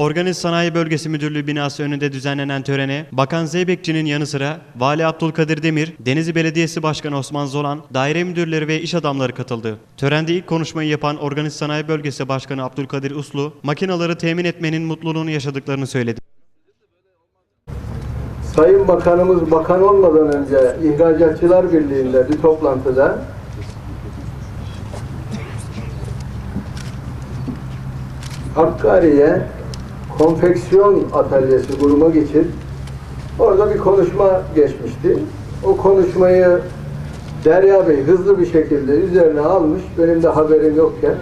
Organize Sanayi Bölgesi Müdürlüğü binası önünde düzenlenen törene Bakan Zeybekçi'nin yanı sıra Vali Abdülkadir Demir, Denizli Belediyesi Başkanı Osman Zolan, daire müdürleri ve iş adamları katıldı. Törende ilk konuşmayı yapan Organize Sanayi Bölgesi Başkanı Abdülkadir Uslu, makinaları temin etmenin mutluluğunu yaşadıklarını söyledi. Sayın Bakanımız bakan olmadan önce İhracatçılar Birliği'nde bir toplantıda Hakkari'ye konfeksiyon atölyesi kurmak için orada bir konuşma geçmişti. O konuşmayı Derya Bey hızlı bir şekilde üzerine almış, benim de haberim yokken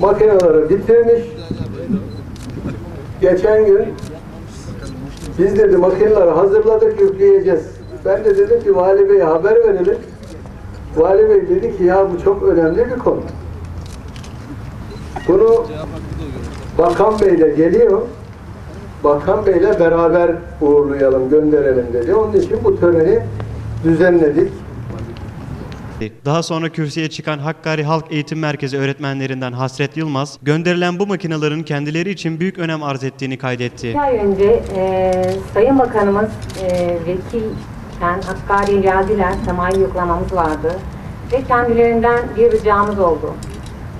makineleri bitirmiş. Geçen gün biz dedi makineleri hazırladık yükleyeceğiz. Ben de dedim ki Vali Bey'e haber verelim. Vali Bey dedi ki ya bu çok önemli bir konu. Bunu Bakan Bey de geliyor. Bakan Bey'le beraber uğurlayalım, gönderelim dedi. Onun için bu töreni düzenledik. Daha sonra kürsüye çıkan Hakkari Halk Eğitim Merkezi öğretmenlerinden Hasret Yılmaz, gönderilen bu makinelerin kendileri için büyük önem arz ettiğini kaydetti. İki ay önce e, Sayın Bakanımız e, vekilken Hakkari'ye geldiler. Sanayi yoklamamız vardı. Ve kendilerinden bir ricamız oldu.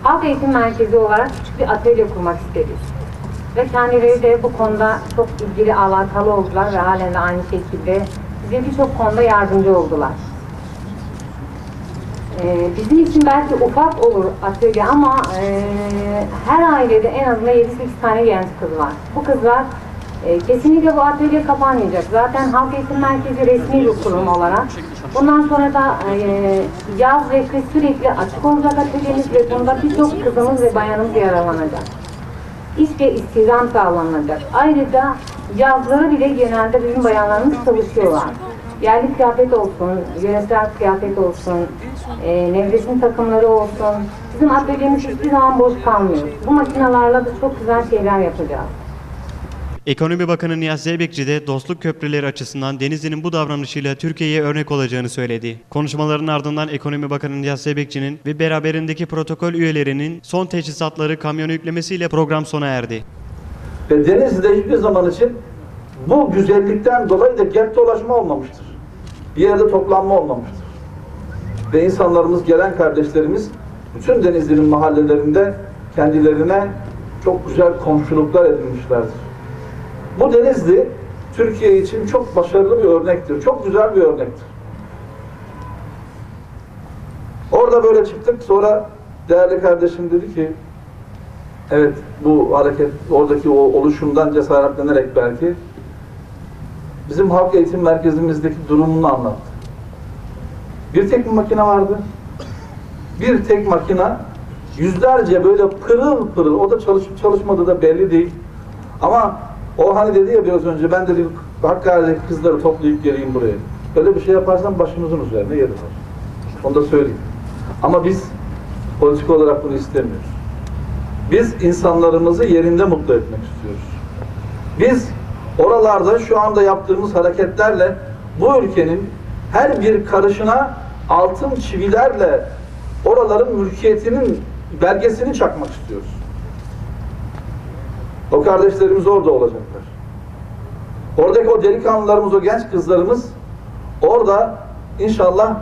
Halk Eğitim Merkezi olarak küçük bir atölye kurmak istedik. Ve kendileri de bu konuda çok ilgili alakalı oldular ve halen de aynı şekilde bize birçok konuda yardımcı oldular. Ee, bizim için belki ufak olur atölye ama e, her ailede en azından 7-8 tane genç kız var. Bu kızlar e, kesinlikle bu atölye kapanmayacak. Zaten Halk Eğitim Merkezi resmi bir kurum olarak. Bundan sonra da e, yaz ve kış sürekli açık olacak atölyemiz ve bunda birçok kızımız ve bayanımız yararlanacak. İş ve istihdam sağlanacak. Ayrıca yazları bile genelde bizim bayanlarımız çalışıyorlar. Yerli kıyafet olsun, yöresel kıyafet olsun, e, nevresim takımları olsun. Bizim atölyemiz hiçbir zaman boş kalmıyor. Bu makinalarla da çok güzel şeyler yapacağız. Ekonomi Bakanı Nihat Zeybekçi de dostluk köprüleri açısından Denizli'nin bu davranışıyla Türkiye'ye örnek olacağını söyledi. Konuşmaların ardından Ekonomi Bakanı Nihat Zeybekçi'nin ve beraberindeki protokol üyelerinin son teçhizatları kamyona yüklemesiyle program sona erdi. Ve Denizli'de hiçbir zaman için bu güzellikten dolayı da kent dolaşma olmamıştır. Bir yerde toplanma olmamıştır. Ve insanlarımız, gelen kardeşlerimiz bütün Denizli'nin mahallelerinde kendilerine çok güzel komşuluklar edinmişlerdir. Bu Denizli Türkiye için çok başarılı bir örnektir. Çok güzel bir örnektir. Orada böyle çıktık. Sonra değerli kardeşim dedi ki Evet, bu hareket, oradaki o oluşumdan cesaretlenerek belki bizim halk eğitim merkezimizdeki durumunu anlattı. Bir tek bir makine vardı. Bir tek makine yüzlerce böyle pırıl pırıl, o da çalışıp çalışmadığı da belli değil. Ama o hani dedi ya biraz önce, ben dedi Hakkari'deki kızları toplayıp geleyim buraya. Böyle bir şey yaparsan başımızın üzerine yeri var. Onu da söyleyeyim. Ama biz politik olarak bunu istemiyoruz. Biz insanlarımızı yerinde mutlu etmek istiyoruz. Biz oralarda şu anda yaptığımız hareketlerle bu ülkenin her bir karışına altın çivilerle oraların mülkiyetinin belgesini çakmak istiyoruz. O kardeşlerimiz orada olacaklar. Oradaki o delikanlılarımız, o genç kızlarımız orada inşallah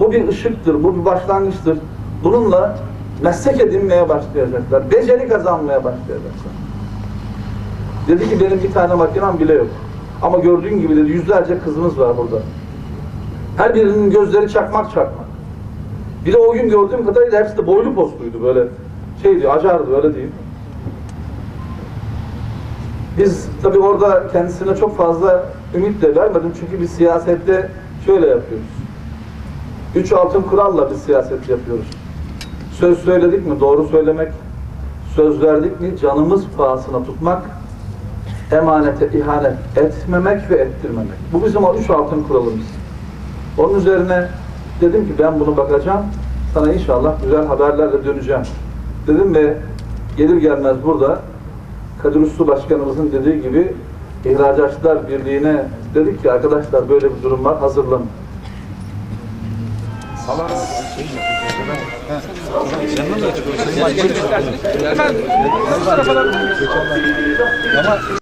bu bir ışıktır, bu bir başlangıçtır. Bununla meslek edinmeye başlayacaklar. Beceri kazanmaya başlayacaklar. Dedi ki benim bir tane makinem bile yok. Ama gördüğün gibi dedi yüzlerce kızımız var burada. Her birinin gözleri çakmak çakmak. Bir de o gün gördüğüm kadarıyla hepsi de boylu postuydu böyle. Şeydi, acardı öyle diyeyim. Biz tabii orada kendisine çok fazla ümit de vermedim çünkü biz siyasette şöyle yapıyoruz. Üç altın kuralla biz siyaset yapıyoruz. Söz söyledik mi doğru söylemek, söz verdik mi canımız pahasına tutmak, emanete ihanet etmemek ve ettirmemek. Bu bizim o üç altın kuralımız. Onun üzerine dedim ki ben bunu bakacağım, sana inşallah güzel haberlerle döneceğim. Dedim ve gelir gelmez burada Kadir Uslu Başkanımızın dediği gibi İhracatçılar Birliği'ne dedik ki arkadaşlar böyle bir durum var hazırlanın. Hemen